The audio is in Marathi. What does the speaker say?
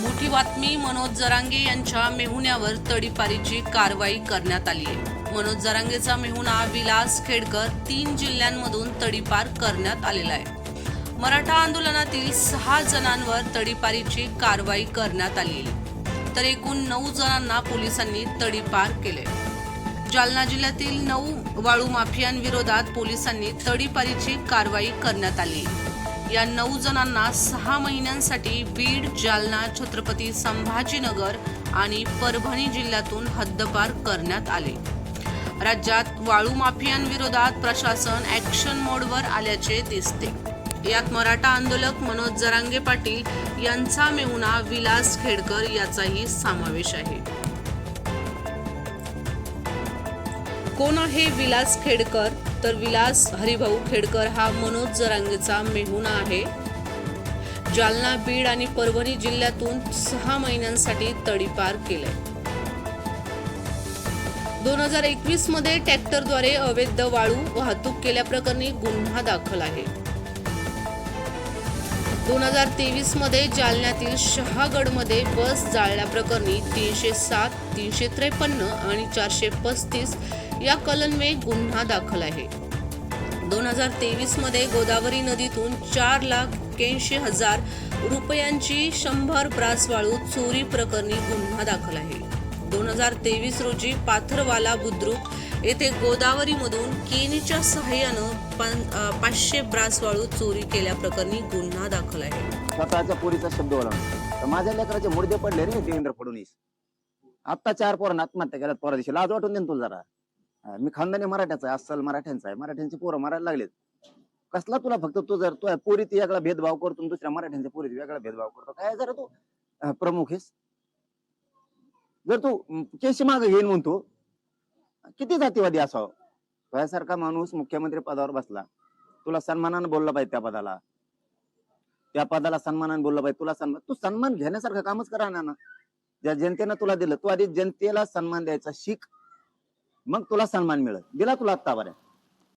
मोठी बातमी मनोज जरांगे यांच्या मेहुण्यावर तडीपारीची कारवाई करण्यात आली आहे. मनोज जरांगेचा मेहुणा विलास खेडकर तीन जिल्ह्यांमधून तडीपार करण्यात आलेला आहे. मराठा आंदोलनातील सहा जणांवर तडीपारीची कारवाई करण्यात आली तर एकूण नऊ जणांना पोलिसांनी तडीपार केले जालना जिल्ह्यातील नऊ वाळू माफियांविरोधात पोलिसांनी तडीपारीची कारवाई करण्यात आली या नऊ जणांना सहा महिन्यांसाठी बीड जालना छत्रपती संभाजीनगर आणि परभणी जिल्ह्यातून हद्दपार करण्यात आले. राज्यात वाळू माफियांविरोधात प्रशासन ऍक्शन मोडवर आल्याचे दिसते. यात मराठा आंदोलक मनोज जरांगे पाटील यांचा मेहुणा विलास खेडकर याचाही समावेश आहे. कोण आहे विलास खेडकर? तर विलास हरिभाऊ खेडकर हा मनोज जरांगेचा मेहुणा आहे. जालना बीड आणि परभणी जिल्ह्यातून सहा महिन्यांसाठी तडीपार केलंय. दोन हजार एकवीसमध्ये ट्रॅक्टरद्वारे अवैध वाळू वाहतूक केल्याप्रकरणी गुन्हा दाखल आहे. दोन हजार तेवीसमध्ये जालन्यातील शहागडमध्ये बस जाळल्याप्रकरणी तीनशे सात तीनशे त्रेपन्न आणि चारशे पस्तीस या कलमे गुन्हा दाखल आहे. दोन हजार तेवीसमध्ये गोदावरी नदीतून चार लाख एक्क्याऐंशी हजार रुपयांची शंभर ब्रासवाळू चोरी प्रकरणी गुन्हा दाखल आहे. दोन हजार तेवीस रोजी पाथरवाला बुद्रुक येथे गोदावरीमधून केनीच्या सहाय्यानं पाचशे ब्रास वाळू चोरी केल्याप्रकरणी गुन्हा दाखल आहे. स्वतःच्या पोरीचा शब्द ओलावून तर माझ्या लेकराचे मुर्दे पडले रे देवेंद्र फडणवीस. आता चार पोरांना आत्महत्या केल्यात पोरा दिवशी. लाज वाटून देईन तुला जरा. मी खानदानी मराठ्याचा आहे अस्सल मराठ्यांचा आहे. मराठ्यांची पोरं मारायला लागलेत. कसला तुला फक्त तू जर तू पोरीत वेगळा भेदभाव करतो दुसऱ्या मराठ्यांच्या पोरीत वेगळा भेदभाव करतो. काय जरा तू प्रमुख आहेस? जर तू केशी माग घेईन म्हणतो किती जातीवादी असावं? तुझ्यासारखा माणूस मुख्यमंत्री पदावर बसला. तुला सन्मानानं बोललं पाहिजे त्या पदाला. त्या पदाला सन्मानानं बोललं पाहिजे. तुला सन्मान तू सन्मान घेण्यासारखं कामच करा ना ना. ज्या जनतेनं तुला दिलं तू आधी जनतेला सन्मान द्यायचा. शिक. मग तुला सन्मान मिळत दिला तुला आत्ता बऱ्या.